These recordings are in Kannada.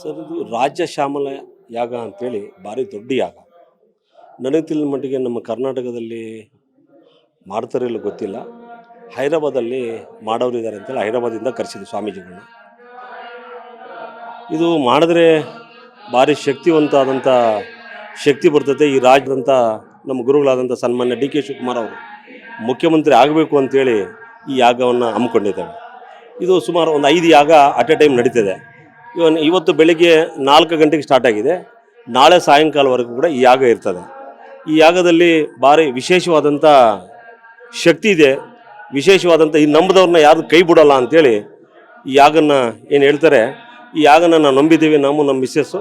ಸರ್ ಇದು ರಾಜ್ಯ ಶ್ಯಾಮಲ ಯಾಗ ಅಂತೇಳಿ ಭಾರಿ ದೊಡ್ಡ ಯಾಗ. ನನಗೆ ತಿಳಿದ ಮಟ್ಟಿಗೆ ನಮ್ಮ ಕರ್ನಾಟಕದಲ್ಲಿ ಮಾಡ್ತಾರೆ ಇಲ್ಲೋ ಗೊತ್ತಿಲ್ಲ. ಹೈದರಾಬಾದಲ್ಲಿ ಮಾಡೋರು ಇದ್ದಾರೆ ಅಂತೇಳಿ ಹೈದರಾಬಾದಿಂದ ಕರೆಸಿದ್ರು ಸ್ವಾಮೀಜಿಗಳನ್ನ. ಇದು ಮಾಡಿದ್ರೆ ಭಾರಿ ಶಕ್ತಿವಂತ ಆದಂಥ ಶಕ್ತಿ ಬರ್ತದೆ. ಈ ರಾಜ್ಯದಂಥ ನಮ್ಮ ಗುರುಗಳಾದಂಥ ಸನ್ಮಾನ್ಯ ಡಿ ಕೆ ಶಿವಕುಮಾರ್ ಅವರು ಮುಖ್ಯಮಂತ್ರಿ ಆಗಬೇಕು ಅಂತೇಳಿ ಈ ಯಾಗವನ್ನು ಹಮ್ಮಿಕೊಂಡಿದ್ದೇವೆ ಇದು ಸುಮಾರು ಒಂದು ಐದು ಯಾಗ ಅಟ್ ಎ ಟೈಮ್ ನಡೀತಿದೆ. ಇವನ್ ಇವತ್ತು ಬೆಳಿಗ್ಗೆ ನಾಲ್ಕು ಗಂಟೆಗೆ ಸ್ಟಾರ್ಟ್ ಆಗಿದೆ. ನಾಳೆ ಸಾಯಂಕಾಲವರೆಗೂ ಕೂಡ ಈ ಯಾಗ ಇರ್ತದೆ. ಈ ಯಾಗದಲ್ಲಿ ಭಾರಿ ವಿಶೇಷವಾದಂಥ ಶಕ್ತಿ ಇದೆ. ವಿಶೇಷವಾದಂಥ ಈ ನಂಬದವ್ರನ್ನ ಯಾರು ಕೈ ಬಿಡೋಲ್ಲ ಅಂಥೇಳಿ ಈ ಯಾಗನ್ನ ಏನು ಹೇಳ್ತಾರೆ, ಈ ಯಾಗನ ನಾವು ನಂಬಿದ್ದೀವಿ ನಾವು ನಮ್ಮ ಮಿಸ್ಸಸ್ಸು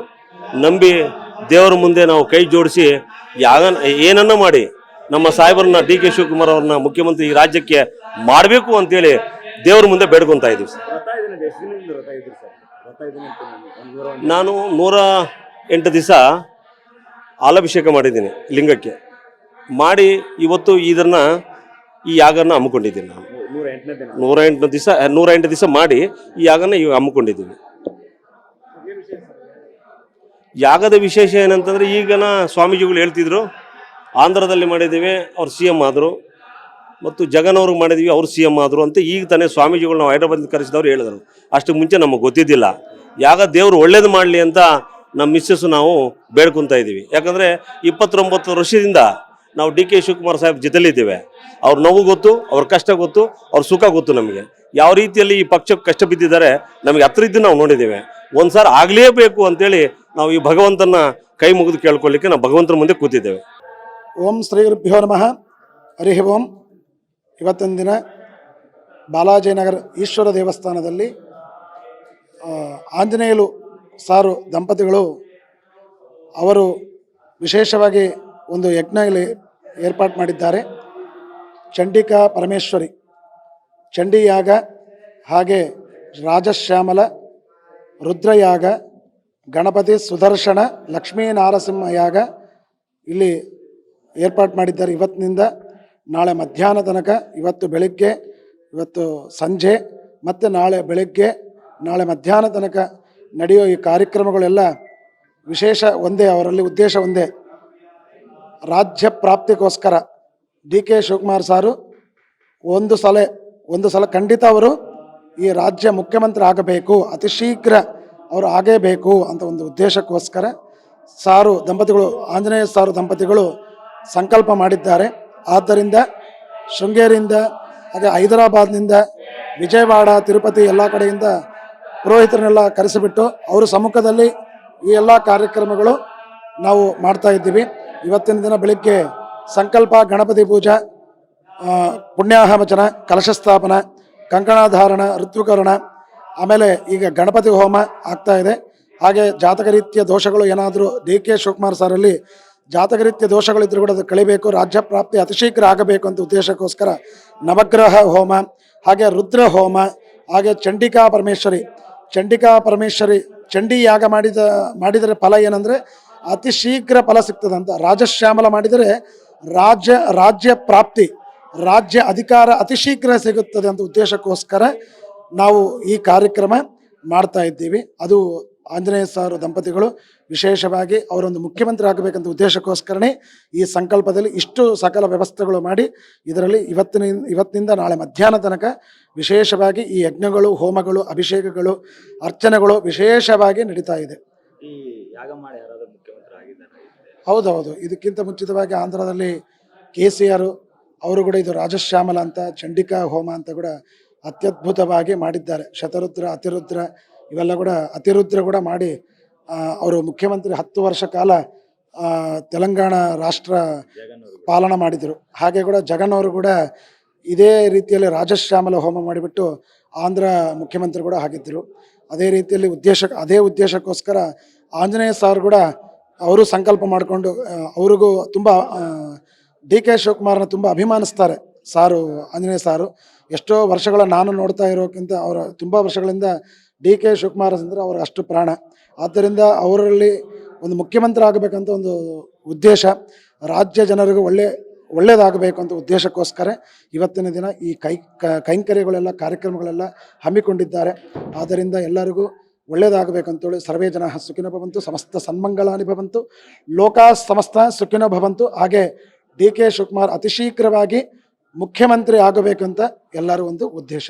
ನಂಬಿ ದೇವರ ಮುಂದೆ ನಾವು ಕೈ ಜೋಡಿಸಿ ಯಾಗನ ಏನನ್ನ ಮಾಡಿ ನಮ್ಮ ಸಾಹೇಬರನ್ನ ಡಿ ಕೆ ಶಿವಕುಮಾರ್ ಅವ್ರನ್ನ ಮುಖ್ಯಮಂತ್ರಿ ಈ ರಾಜ್ಯಕ್ಕೆ ಮಾಡಬೇಕು ಅಂತೇಳಿ ದೇವರ ಮುಂದೆ ಬೇಡ್ಕೊತಾ ಇದ್ದೀವಿ ನಾನು ನೂರ ಎಂಟು ದಿವಸ ಹಾಲಾಭಿಷೇಕ ಮಾಡಿದ್ದೀನಿ ಲಿಂಗಕ್ಕೆ. ಮಾಡಿ ಇವತ್ತು ಇದನ್ನ ಈ ಯಾಗನ ಹಮ್ಮಿಕೊಂಡಿದ್ದೀನಿ ನಾನು. ನೂರ ಎಂಟನೇ ದಿವಸ ನೂರ ಎಂಟು ದಿವಸ ಮಾಡಿ ಈ ಯಾಗನ ಈಗ ಹಮ್ಮಿಕೊಂಡಿದ್ದೀನಿ. ಯಾಗದ ವಿಶೇಷ ಏನಂತಂದ್ರೆ ಈಗನ ಸ್ವಾಮೀಜಿಗಳು ಹೇಳ್ತಿದ್ರು ಆಂಧ್ರದಲ್ಲಿ ಮಾಡಿದ್ದೀವಿ ಅವ್ರು ಸಿ ಎಂ ಆದರು ಮತ್ತು ಜಗನ್ ಅವ್ರಿಗೆ ಮಾಡಿದ್ವಿ ಅವ್ರು ಸಿ ಎಂ ಆದರು ಅಂತ ಈಗ ತಾನೇ ಸ್ವಾಮೀಜಿಗಳು ನಾವು ಹೈದರಾಬಾದ್ ಕರೆಸಿದವ್ರು ಹೇಳಿದರು. ಅಷ್ಟು ಮುಂಚೆ ನಮಗೆ ಗೊತ್ತಿದ್ದಿಲ್ಲ. ಯಾಗ ದೇವರು ಒಳ್ಳೇದು ಮಾಡಲಿ ಅಂತ ನಮ್ಮ ಮಿಸ್ಸಸ್ಸು ನಾವು ಬೇಡ್ಕೊತಾ ಇದ್ದೀವಿ ಯಾಕಂದರೆ ಇಪ್ಪತ್ತೊಂಬತ್ತು ವರ್ಷದಿಂದ ನಾವು ಡಿ ಕೆ ಶಿವಕುಮಾರ್ ಸಾಹೇಬ್ ಜೊತೆಲಿದ್ದೇವೆ. ಅವ್ರ ನೋವು ಗೊತ್ತು, ಅವ್ರ ಕಷ್ಟ ಗೊತ್ತು, ಅವ್ರ ಸುಖ ಗೊತ್ತು ನಮಗೆ. ಯಾವ ರೀತಿಯಲ್ಲಿ ಈ ಪಕ್ಷಕ್ಕೆ ಕಷ್ಟ ಬಿದ್ದಿದ್ದಾರೆ ನಮಗೆ ಹತ್ತಿರದ್ದು ನಾವು ನೋಡಿದ್ದೇವೆ. ಒಂದ್ಸಾರ ಆಗಲೇಬೇಕು ಅಂತೇಳಿ ನಾವು ಈ ಭಗವಂತನ ಕೈ ಮುಗಿದು ಕೇಳ್ಕೊಳ್ಳಿಕ್ಕೆ ನಾವು ಭಗವಂತನ ಮುಂದೆ ಕೂತಿದ್ದೇವೆ. ಓಂ ಶ್ರೀ ಗುರುಭ್ಯೋ ನಮಃ. ಹರಿ ಓಂ. ಇವತ್ತಿನ ದಿನ ಬಾಲಾಜಿನಗರ ಈಶ್ವರ ದೇವಸ್ಥಾನದಲ್ಲಿ ಆಂಜನೇಯಲು ಸಾರು ದಂಪತಿಗಳು, ಅವರು ವಿಶೇಷವಾಗಿ ಒಂದು ಯಜ್ಞ ಇಲ್ಲಿ ಏರ್ಪಾಡು ಮಾಡಿದ್ದಾರೆ. ಚಂಡಿಕಾ ಪರಮೇಶ್ವರಿ, ಚಂಡಿಯಾಗ ಹಾಗೆ ರಾಜಶ್ಯಾಮಲ, ರುದ್ರಯಾಗ, ಗಣಪತಿ ಸುದರ್ಶನ ಲಕ್ಷ್ಮೀ ನಾರಸಿಂಹ ಯಾಗ ಇಲ್ಲಿ ಏರ್ಪಾಟ್ ಮಾಡಿದ್ದಾರೆ. ಇವತ್ತಿನಿಂದ ನಾಳೆ ಮಧ್ಯಾಹ್ನ ತನಕ, ಇವತ್ತು ಬೆಳಿಗ್ಗೆ, ಇವತ್ತು ಸಂಜೆ, ಮತ್ತು ನಾಳೆ ಬೆಳಗ್ಗೆ ನಾಳೆ ಮಧ್ಯಾಹ್ನ ತನಕ ನಡೆಯೋ ಈ ಕಾರ್ಯಕ್ರಮಗಳೆಲ್ಲ ವಿಶೇಷ ಒಂದೇ, ಅವರಲ್ಲಿ ಉದ್ದೇಶ ಒಂದೇ. ರಾಜ್ಯ ಪ್ರಾಪ್ತಿಗೋಸ್ಕರ ಡಿ ಕೆ ಶಿವಕುಮಾರ್ ಸಾರು ಒಂದು ಸಲ ಒಂದು ಸಲ ಖಂಡಿತ ಅವರು ಈ ರಾಜ್ಯ ಮುಖ್ಯಮಂತ್ರಿ ಆಗಬೇಕು, ಅತಿ ಶೀಘ್ರ ಅವರು ಆಗೇಬೇಕು ಅಂತ ಒಂದು ಉದ್ದೇಶಕ್ಕೋಸ್ಕರ ಸಾರು ದಂಪತಿಗಳು, ಆಂಜನೇಯ ಸಾರು ದಂಪತಿಗಳು ಸಂಕಲ್ಪ ಮಾಡಿದ್ದಾರೆ. ಆದ್ದರಿಂದ ಶೃಂಗೇರಿಯಿಂದ, ಹಾಗೆ ಹೈದರಾಬಾದ್ನಿಂದ ವಿಜಯವಾಡ, ತಿರುಪತಿ ಎಲ್ಲ ಕಡೆಯಿಂದ ಪುರೋಹಿತರನ್ನೆಲ್ಲ ಕರೆಸಿಬಿಟ್ಟು ಅವರ ಸಮ್ಮುಖದಲ್ಲಿ ಈ ಎಲ್ಲ ಕಾರ್ಯಕ್ರಮಗಳು ನಾವು ಮಾಡ್ತಾ ಇದ್ದೀವಿ. ಇವತ್ತಿನ ದಿನ ಬೆಳಿಗ್ಗೆ ಸಂಕಲ್ಪ, ಗಣಪತಿ ಪೂಜಾ ಪುಣ್ಯಾಹಮಚನ ಕಲಶ ಸ್ಥಾಪನ ಕಂಕಣಾಧಾರಣ, ಋತುಕರಣ, ಆಮೇಲೆ ಈಗ ಗಣಪತಿ ಹೋಮ ಆಗ್ತಾ ಇದೆ. ಹಾಗೆ ಜಾತಕ ರೀತಿಯ ದೋಷಗಳು ಏನಾದರೂ ಡಿ ಕೆ ಶಿವಕುಮಾರ್ ಸರಲ್ಲಿ ಜಾತಕ ರೀತಿಯ ದೋಷಗಳಿದ್ರೂ ಕೂಡ ಅದು ಕಳಿಬೇಕು. ರಾಜ್ಯ ಪ್ರಾಪ್ತಿ ಅತಿ ಶೀಘ್ರ ಆಗಬೇಕು ಅಂತ ಉದ್ದೇಶಕ್ಕೋಸ್ಕರ ನವಗ್ರಹ ಹೋಮ, ಹಾಗೆ ರುದ್ರ ಹೋಮ, ಹಾಗೆ ಚಂಡಿಕಾ ಪರಮೇಶ್ವರಿ ಚಂಡಿಕಾ ಪರಮೇಶ್ವರಿ ಚಂಡಿ ಯಾಗ ಮಾಡಿದ, ಮಾಡಿದರೆ ಫಲ ಏನಂದರೆ ಅತಿ ಶೀಘ್ರ ಫಲ ಸಿಗ್ತದಂತ ರಾಜಶ್ಯಾಮಲ ಮಾಡಿದರೆ ರಾಜ್ಯ ರಾಜ್ಯ ಪ್ರಾಪ್ತಿ, ರಾಜ್ಯ ಅಧಿಕಾರ ಅತಿ ಶೀಘ್ರ ಸಿಗುತ್ತದೆ ಅಂತ ಉದ್ದೇಶಕ್ಕೋಸ್ಕರ ನಾವು ಈ ಕಾರ್ಯಕ್ರಮ ಮಾಡ್ತಾ ಇದ್ದೀವಿ. ಅದು ಆಂಜನೇಯ ಸಾರು ದಂಪತಿಗಳು ವಿಶೇಷವಾಗಿ ಅವರೊಂದು ಮುಖ್ಯಮಂತ್ರಿ ಆಗಬೇಕಂತ ಉದ್ದೇಶಕ್ಕೋಸ್ಕರನೇ ಈ ಸಂಕಲ್ಪದಲ್ಲಿ ಇಷ್ಟು ಸಕಲ ವ್ಯವಸ್ಥೆಗಳು ಮಾಡಿ ಇದರಲ್ಲಿ ಇವತ್ತಿನ ಇವತ್ತಿನಿಂದ ನಾಳೆ ಮಧ್ಯಾಹ್ನ ತನಕ ವಿಶೇಷವಾಗಿ ಈ ಯಜ್ಞಗಳು ಹೋಮಗಳು ಅಭಿಷೇಕಗಳು ಅರ್ಚನೆಗಳು ವಿಶೇಷವಾಗಿ ನಡೀತಾ ಇದೆ. ಹೌದೌದು. ಇದಕ್ಕಿಂತ ಮುಂಚಿತವಾಗಿ ಆಂಧ್ರದಲ್ಲಿ ಕೆ ಸಿ ಆರ್ ಅವರು ಕೂಡ ಇದು ರಾಜಶ್ಯಾಮಲ ಅಂತ ಚಂಡಿಕಾ ಹೋಮ ಅಂತ ಕೂಡ ಅತ್ಯದ್ಭುತವಾಗಿ ಮಾಡಿದ್ದಾರೆ. ಶತರುದ್ರ ಅತಿರುದ್ರ ಇವೆಲ್ಲ ಕೂಡ ಅತಿರುದ್ರ ಕೂಡ ಮಾಡಿ ಅವರು ಮುಖ್ಯಮಂತ್ರಿ ಹತ್ತು ವರ್ಷ ಕಾಲ ತೆಲಂಗಾಣ ರಾಷ್ಟ್ರ ಪಾಲನ ಮಾಡಿದರು. ಹಾಗೆ ಕೂಡ ಜಗನ್ ಅವರು ಕೂಡ ಇದೇ ರೀತಿಯಲ್ಲಿ ರಾಜಶ್ಯಾಮಲ ಹೋಮ ಮಾಡಿಬಿಟ್ಟು ಆಂಧ್ರ ಮುಖ್ಯಮಂತ್ರಿ ಕೂಡ ಆಗಿದ್ದರು ಅದೇ ರೀತಿಯಲ್ಲಿ ಉದ್ದೇಶ, ಅದೇ ಉದ್ದೇಶಕ್ಕೋಸ್ಕರ ಆಂಜನೇಯ ಸಾರ್ ಕೂಡ ಅವರು ಸಂಕಲ್ಪ ಮಾಡಿಕೊಂಡು ಅವ್ರಿಗೂ ತುಂಬ ಡಿ ಕೆ ಶಿವಕುಮಾರ್ನ ತುಂಬ ಅಭಿಮಾನಿಸ್ತಾರೆ ಸಾರು, ಆಂಜನೇಯ ಸಾರು. ಎಷ್ಟೋ ವರ್ಷಗಳ ನಾನು ನೋಡ್ತಾ ಇರೋಕ್ಕಿಂತ ಅವರ ತುಂಬ ವರ್ಷಗಳಿಂದ ಡಿ ಕೆ ಶಿವಕುಮಾರ್ ಅಂದರೆ ಅವರು ಅಷ್ಟು ಪ್ರಾಣ. ಆದ್ದರಿಂದ ಅವರಲ್ಲಿ ಒಂದು ಮುಖ್ಯಮಂತ್ರಿ ಆಗಬೇಕಂತ ಒಂದು ಉದ್ದೇಶ. ರಾಜ್ಯ ಜನರಿಗೂ ಒಳ್ಳೆ ಒಳ್ಳೆಯದಾಗಬೇಕು ಅಂತ ಉದ್ದೇಶಕ್ಕೋಸ್ಕರ ಇವತ್ತಿನ ದಿನ ಈ ಕೈ ಕೈಂಕರ್ಯಗಳೆಲ್ಲ, ಕಾರ್ಯಕ್ರಮಗಳೆಲ್ಲ ಹಮ್ಮಿಕೊಂಡಿದ್ದಾರೆ. ಆದ್ದರಿಂದ ಎಲ್ಲರಿಗೂ ಒಳ್ಳೆಯದಾಗಬೇಕಂತೇಳಿ ಸರ್ವೇ ಜನ ಸುಖಿನ ಭವಂತು, ಸಮಸ್ತ ಸನ್ಮಂಗಳಾನಿ ಭವಂತು, ಲೋಕ ಸಮಸ್ತ ಸುಖಿನ ಭವಂತು, ಹಾಗೆ ಡಿ ಕೆ ಶಿವಕುಮಾರ್ ಅತಿ ಶೀಘ್ರವಾಗಿ ಮುಖ್ಯಮಂತ್ರಿ ಆಗಬೇಕಂತ ಎಲ್ಲರೂ ಒಂದು ಉದ್ದೇಶ.